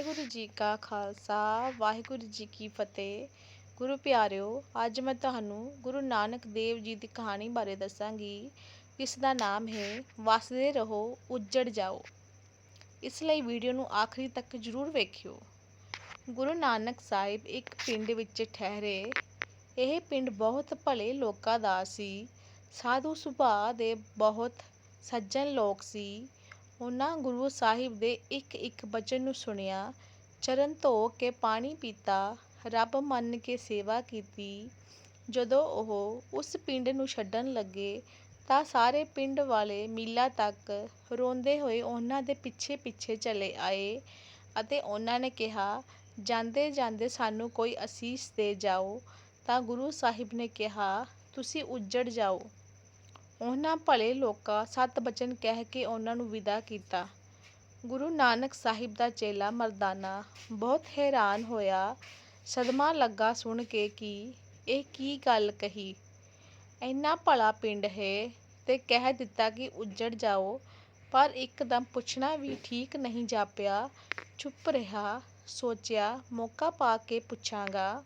ਵਾਹਿਗੁਰੂ ਜੀ ਕਾ ਖਾਲਸਾ, ਵਾਹਿਗੁਰੂ ਜੀ ਕੀ ਫਤਿਹ। ਗੁਰੂ ਪਿਆਰਿਓ, ਅੱਜ ਮੈਂ ਤੁਹਾਨੂੰ ਗੁਰੂ ਨਾਨਕ ਦੇਵ ਜੀ ਦੀ ਕਹਾਣੀ ਬਾਰੇ ਦੱਸਾਂਗੀ। ਇਸ ਦਾ ਨਾਮ ਹੈ, ਵਸਦੇ ਰਹੋ, ਉੱਜੜ ਜਾਓ। ਇਸ ਲਈ ਵੀਡੀਓ ਨੂੰ ਆਖਰੀ ਤੱਕ ਜ਼ਰੂਰ ਵੇਖਿਓ। ਗੁਰੂ ਨਾਨਕ ਸਾਹਿਬ ਇੱਕ ਪਿੰਡ ਵਿੱਚ ਠਹਿਰੇ। ਇਹ ਪਿੰਡ ਬਹੁਤ ਭਲੇ ਲੋਕਾਂ ਦਾ ਸੀ। ਸਾਧੂ ਸੁਭਾਅ ਦੇ ਬਹੁਤ ਸੱਜਣ ਲੋਕ ਸੀ। ਉਹਨਾਂ ਗੁਰੂ ਸਾਹਿਬ ਦੇ ਇੱਕ ਇੱਕ ਬਚਨ ਨੂੰ ਸੁਣਿਆ, ਚਰਨ ਧੋ ਕੇ ਪਾਣੀ ਪੀਤਾ, ਰੱਬ ਮੰਨ ਕੇ ਸੇਵਾ ਕੀਤੀ। ਜਦੋਂ ਉਹ ਉਸ ਪਿੰਡ ਨੂੰ ਛੱਡਣ ਲੱਗੇ, ਤਾਂ ਸਾਰੇ ਪਿੰਡ ਵਾਲੇ ਮੀਲਾਂ ਤੱਕ ਰੋਂਦੇ ਹੋਏ ਉਹਨਾਂ ਦੇ ਪਿੱਛੇ ਪਿੱਛੇ ਚਲੇ ਆਏ ਅਤੇ ਉਹਨਾਂ ਨੇ ਕਿਹਾ ਜਾਂਦੇ ਜਾਂਦੇ ਸਾਨੂੰ ਕੋਈ ਅਸੀਸ ਦੇ ਜਾਓ। ਤਾਂ ਗੁਰੂ ਸਾਹਿਬ ਨੇ ਕਿਹਾ, ਤੁਸੀਂ ਉੱਜੜ ਜਾਓ। ਉਹਨਾਂ ਭਲੇ ਲੋਕਾਂ ਸਤ ਬਚਨ ਕਹਿ ਕੇ ਉਹਨਾਂ ਨੂੰ ਵਿਦਾ ਕੀਤਾ। ਗੁਰੂ ਨਾਨਕ ਸਾਹਿਬ ਦਾ ਚੇਲਾ ਮਰਦਾਨਾ ਬਹੁਤ ਹੈਰਾਨ ਹੋਇਆ। ਸਦਮਾ ਲੱਗਾ ਸੁਣ ਕੇ ਕਿ ਇਹ ਕੀ ਗੱਲ ਕਹੀ। ਇੰਨਾ ਭਲਾ ਪਿੰਡ ਹੈ ਤੇ ਕਹਿ ਦਿੱਤਾ ਕਿ ਉੱਜੜ ਜਾਓ, ਪਰ ਇੱਕਦਮ ਪੁੱਛਣਾ ਵੀ ਠੀਕ ਨਹੀਂ ਜਾਪਿਆ। ਚੁੱਪ ਰਿਹਾ, ਸੋਚਿਆ, ਮੌਕਾ ਪਾ ਕੇ ਪੁੱਛਾਂਗਾ।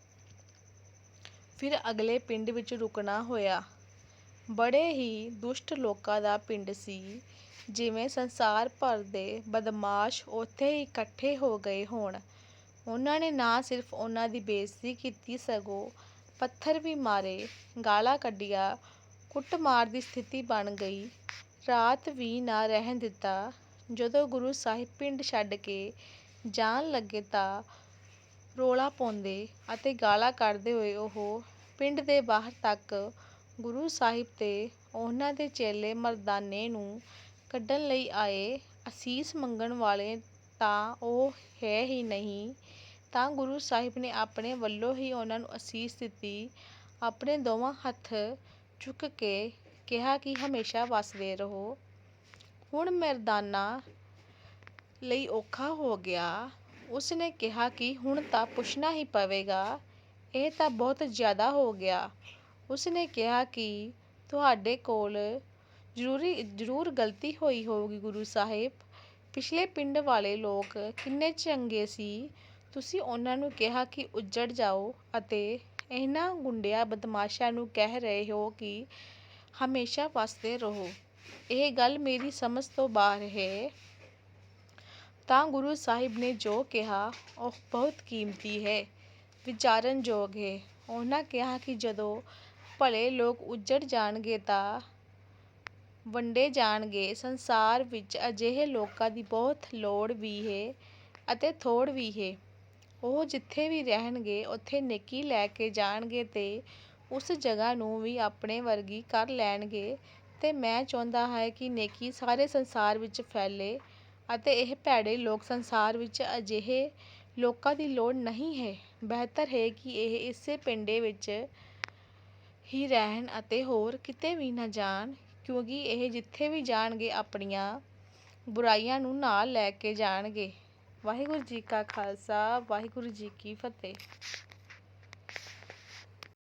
ਫਿਰ ਅਗਲੇ ਪਿੰਡ ਵਿੱਚ ਰੁਕਣਾ ਹੋਇਆ। ਬੜੇ ਹੀ ਦੁਸ਼ਟ ਲੋਕਾਂ ਦਾ ਪਿੰਡ ਸੀ। ਜਿਵੇਂ ਸੰਸਾਰ ਭਰ ਦੇ ਬਦਮਾਸ਼ ਉੱਥੇ ਹੀ ਇਕੱਠੇ ਹੋ ਗਏ ਹੋਣ। ਉਹਨਾਂ ਨੇ ਨਾ ਸਿਰਫ ਉਹਨਾਂ ਦੀ ਬੇਇੱਜ਼ਤੀ ਕੀਤੀ, ਸਗੋਂ ਪੱਥਰ ਵੀ ਮਾਰੇ, ਗਾਲਾਂ ਕੱਢੀਆਂ ਕੁੱਟਮਾਰ ਦੀ ਸਥਿਤੀ ਬਣ ਗਈ। ਰਾਤ ਵੀ ਨਾ ਰਹਿਣ ਦਿੱਤਾ। ਜਦੋਂ ਗੁਰੂ ਸਾਹਿਬ ਪਿੰਡ ਛੱਡ ਕੇ ਜਾਣ ਲੱਗੇ ਤਾਂ ਰੌਲਾ ਪਾਉਂਦੇ ਅਤੇ ਗਾਲਾਂ ਕੱਢਦੇ ਹੋਏ ਉਹ ਪਿੰਡ ਦੇ ਬਾਹਰ ਤੱਕ ਗੁਰੂ ਸਾਹਿਬ ਤੇ ਉਹਨਾਂ ਦੇ ਚੇਲੇ ਮਰਦਾਨੇ ਨੂੰ ਕੱਢਣ ਲਈ ਆਏ ਅਸੀਸ ਮੰਗਣ ਵਾਲੇ ਤਾਂ ਉਹ ਹੈ ਹੀ ਨਹੀਂ। ਤਾਂ ਗੁਰੂ ਸਾਹਿਬ ਨੇ ਆਪਣੇ ਵੱਲੋਂ ਹੀ ਉਹਨਾਂ ਨੂੰ ਅਸੀਸ ਦਿੱਤੀ। ਆਪਣੇ ਦੋਵਾਂ ਹੱਥ ਚੁੱਕ ਕੇ ਕਿਹਾ ਕਿ ਹਮੇਸ਼ਾ ਵਸਦੇ ਰਹੋ। ਹੁਣ ਮਰਦਾਨਾ ਲਈ ਔਖਾ ਹੋ ਗਿਆ। ਉਸ ਨੇ ਕਿਹਾ ਕਿ ਹੁਣ ਤਾਂ ਪੁੱਛਣਾ ਹੀ ਪਵੇਗਾ। ਇਹ ਤਾਂ ਬਹੁਤ ਜ਼ਿਆਦਾ ਹੋ ਗਿਆ। ਉਸ ਨੇ ਕਿਹਾ ਕਿ ਤੁਹਾਡੇ ਕੋਲ ਜ਼ਰੂਰੀ, ਜ਼ਰੂਰ ਗਲਤੀ ਹੋਈ ਹੋਊਗੀ ਗੁਰੂ ਸਾਹਿਬ। ਪਿਛਲੇ ਪਿੰਡ ਵਾਲੇ ਲੋਕ ਕਿੰਨੇ ਚੰਗੇ ਸੀ। ਤੁਸੀਂ ਉਹਨਾਂ ਨੂੰ ਕਿਹਾ ਕਿ ਉੱਜੜ ਜਾਓ ਅਤੇ ਇਹਨਾਂ ਗੁੰਡਿਆਂ ਬਦਮਾਸ਼ਾਂ ਨੂੰ ਕਹਿ ਰਹੇ ਹੋ ਕਿ ਹਮੇਸ਼ਾ ਵਸਦੇ ਰਹੋ। ਇਹ ਗੱਲ ਮੇਰੀ ਸਮਝ ਤੋਂ ਬਾਹਰ ਹੈ। ਤਾਂ ਗੁਰੂ ਸਾਹਿਬ ਨੇ ਜੋ ਕਿਹਾ, ਉਹ ਬਹੁਤ ਕੀਮਤੀ ਹੈ, ਵਿਚਾਰਨਯੋਗ ਹੈ। ਉਹਨਾਂ ਕਿਹਾ ਕਿ ਜਦੋਂ ਭਲੇ ਲੋਕ ਉੱਜੜ ਜਾਣਗੇ ਤਾਂ, ਵੰਡੇ ਜਾਣਗੇ। ਸੰਸਾਰ ਵਿੱਚ ਅਜਿਹੇ ਲੋਕਾਂ ਦੀ ਬਹੁਤ ਲੋੜ ਵੀ ਹੈ ਅਤੇ ਥੋੜ ਵੀ ਹੈ। ਉਹ ਜਿੱਥੇ ਵੀ ਰਹਿਣਗੇ, ਉੱਥੇ ਨੇਕੀ ਲੈ ਕੇ ਜਾਣਗੇ ਤੇ ਉਸ ਜਗ੍ਹਾ ਨੂੰ ਵੀ ਆਪਣੇ ਵਰਗੀ ਕਰ ਲੈਣਗੇ। ਤੇ ਮੈਂ ਚਾਹੁੰਦਾ ਹਾਂ ਕਿ ਨੇਕੀ ਸਾਰੇ ਸੰਸਾਰ ਵਿੱਚ ਫੈਲੇ ਅਤੇ ਇਹ ਭੈੜੇ ਲੋਕ ਸੰਸਾਰ ਵਿੱਚ ਅਜਿਹੇ ਲੋਕਾਂ ਦੀ ਲੋੜ ਨਹੀਂ ਹੈ। ਬਿਹਤਰ ਹੈ ਕਿ ਇਹ ਇਸੇ ਪਿੰਡੇ ਵਿੱਚ ਹੀ ਰਹਿਣ ਅਤੇ ਹੋਰ ਕਿਤੇ ਵੀ ਨਾ ਜਾਣ, ਕਿਉਂਕਿ ਇਹ ਜਿੱਥੇ ਵੀ ਜਾਣਗੇ ਆਪਣੀਆਂ ਬੁਰਾਈਆਂ ਨੂੰ ਨਾਲ ਲੈ ਕੇ ਜਾਣਗੇ। ਵਾਹਿਗੁਰੂ ਜੀ ਕਾ ਖਾਲਸਾ, ਵਾਹਿਗੁਰੂ ਜੀ ਕੀ ਫਤਿਹ।